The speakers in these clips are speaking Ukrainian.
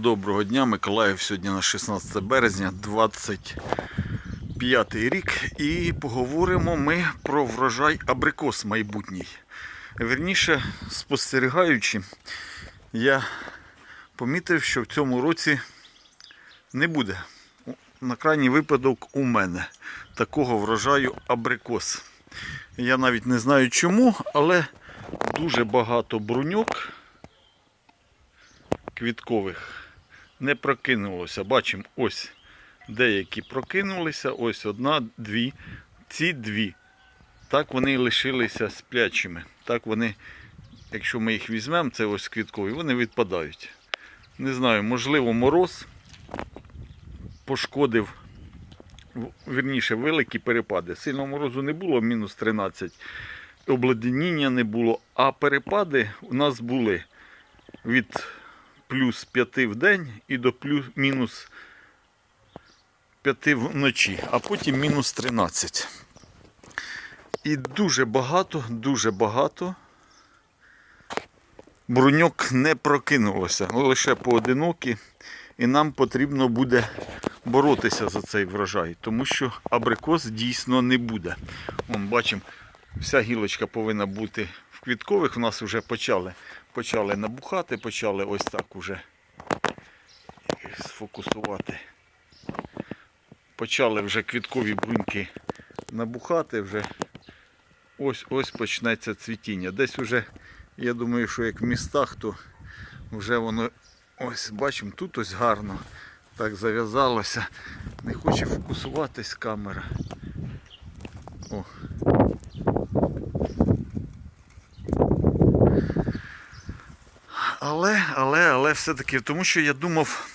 Доброго дня, Миколаїв. Сьогодні на 16 березня, 25 рік. І поговоримо ми про врожай абрикос майбутній. Вірніше, спостерігаючи, я помітив, що в цьому році не буде. На крайній випадок у мене такого врожаю абрикос. Я навіть не знаю чому, але дуже багато бруньок квіткових не прокинулося. Бачимо, ось деякі прокинулися, ось одна, дві. Ці дві. Так вони лишилися сплячими. Так вони, якщо ми їх візьмемо, це ось квіткові, вони відпадають. Не знаю, можливо, мороз пошкодив, вірніше, великі перепади. Сильного морозу не було, мінус 13. Обледеніння не було, а перепади у нас були від плюс 5 в день і до плюс мінус 5 вночі, а потім мінус 13. І дуже багато, дуже багато бруньок не прокинулося, лише поодинокі. І нам потрібно буде боротися за цей врожай, тому що абрикос дійсно не буде. Вон, бачимо, вся гілочка повинна бути квіткових. У нас вже почали, почали набухати, почали ось так уже сфокусувати. Почали вже квіткові бруньки набухати, вже ось ось почнеться цвітіння. Десь вже, я думаю, що як в містах, то вже воно ось бачимо, тут ось гарно так зав'язалося. Не хоче фокусуватись камера. О. Але, але, але все-таки, тому що я думав,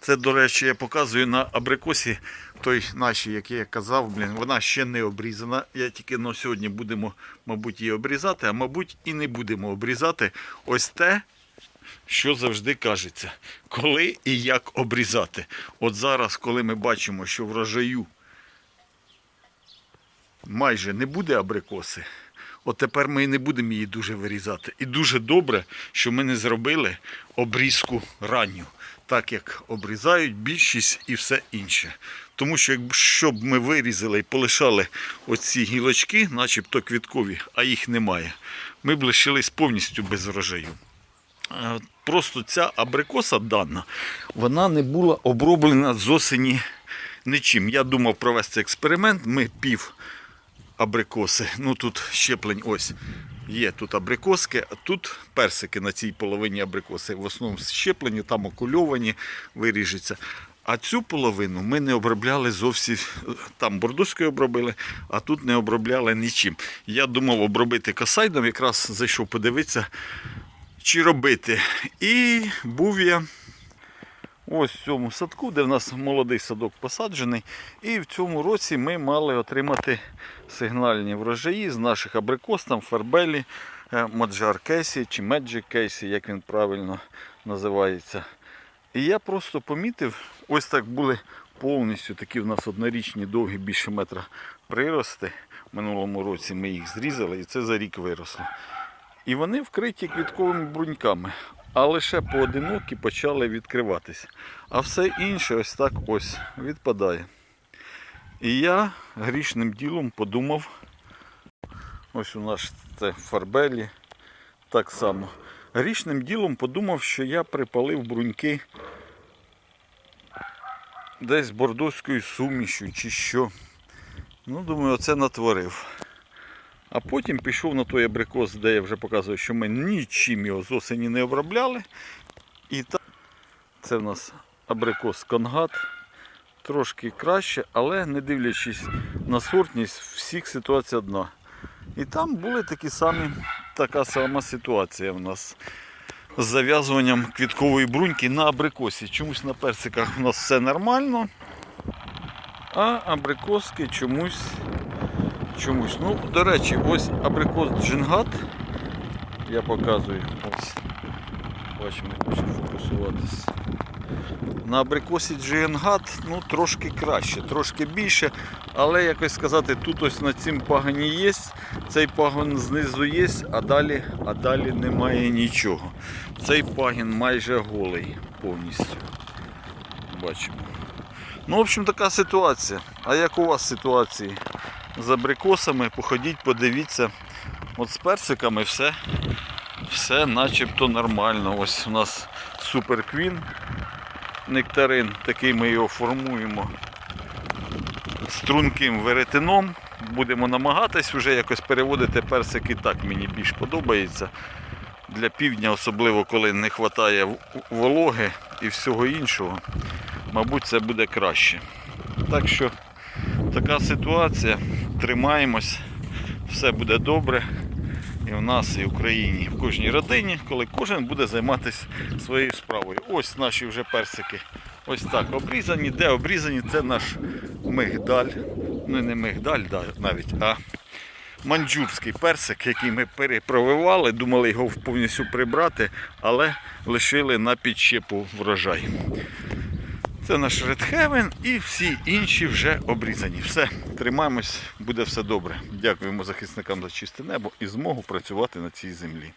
це, до речі, я показую на абрикосі той нашій, який я казав, блін, вона ще не обрізана. Я тільки на сьогодні будемо, мабуть, її обрізати, а мабуть, і не будемо обрізати ось те, що завжди кажеться, коли і як обрізати. От зараз, коли ми бачимо, що врожаю майже не буде абрикоси, от тепер ми не будемо її дуже вирізати. І дуже добре, що ми не зробили обрізку ранню, так як обрізають більшість і все інше. Тому що якщо б ми вирізали і полишали оці гілочки, начебто квіткові, а їх немає, ми б лишились повністю без врожаю. Е, Просто ця абрикоса дана, вона не була оброблена з осені нічим. Я думав провести експеримент. Ми пів абрикоси. Ну тут щеплень ось. Є тут абрикоски, а тут персики на цій половині абрикоси. В основному щеплені, там окульовані, виріжеться. А цю половину ми не обробляли зовсім, там бордоською обробили, а тут не обробляли нічим. Я думав обробити касайдом, якраз зайшов подивитися, чи робити. І був я ось в цьому садку, де в нас молодий садок посаджений. І в цьому році ми мали отримати сигнальні врожаї з наших абрикос, там фарбелі, е, Маджар Кейсі чи Меджик Кейсі, як він правильно називається. І я просто помітив, ось так були повністю такі в нас однорічні, довгі, більше метра прирости. Минулому році ми їх зрізали і це за рік виросло. І вони вкриті квітковими бруньками, а лише поодинокі почали відкриватися. А все інше ось так ось відпадає. І я грішним ділом подумав, ось у нас це фарбелі, так само. Грішним ділом подумав, що я припалив бруньки десь бордоською сумішю чи що. Ну, думаю, оце натворив. А потім пішов на той абрикос, де я вже показував, що ми нічим його з осені не обробляли. І так, це в нас абрикос конгат. Трошки краще, але не дивлячись на сортність, всіх ситуація одна. І там були такі самі, така сама ситуація в нас з зав'язуванням квіткової бруньки на абрикосі. Чомусь на персиках у нас все нормально, а абрикоски чомусь чомусь. Ну, до речі, ось абрикос джингат. Я показую. Ось. Бачимо, не хочу фокусуватися. На абрикосі джингат ну, трошки краще, трошки більше. Але якось сказати, тут ось на цім пагані є, цей пагон знизу є, а далі, а далі немає нічого. Цей пагін майже голий повністю. Бачимо. Ну, в общем, така ситуація. А як у вас ситуації з абрикосами? Походіть, подивіться. От з персиками все, все начебто нормально. Ось у нас суперквін нектарин, такий ми його формуємо струнким веретеном. Будемо намагатись вже якось переводити персики так, мені більш подобається. Для півдня, особливо коли не вистачає вологи і всього іншого, мабуть, це буде краще. Так що така ситуація. Тримаємось, все буде добре. І в нас, і в Україні, в кожній родині, коли кожен буде займатися своєю справою. Ось наші вже персики. Ось так обрізані. Де обрізані? Це наш мигдаль. Ну не мигдаль навіть, а манджурський персик, який ми перепровивали, думали його повністю прибрати, але лишили на підщепу врожай. Це наш редхевен і всі інші вже обрізані. Все, тримаємось, буде все добре. Дякуємо захисникам за чисте небо і змогу працювати на цій землі.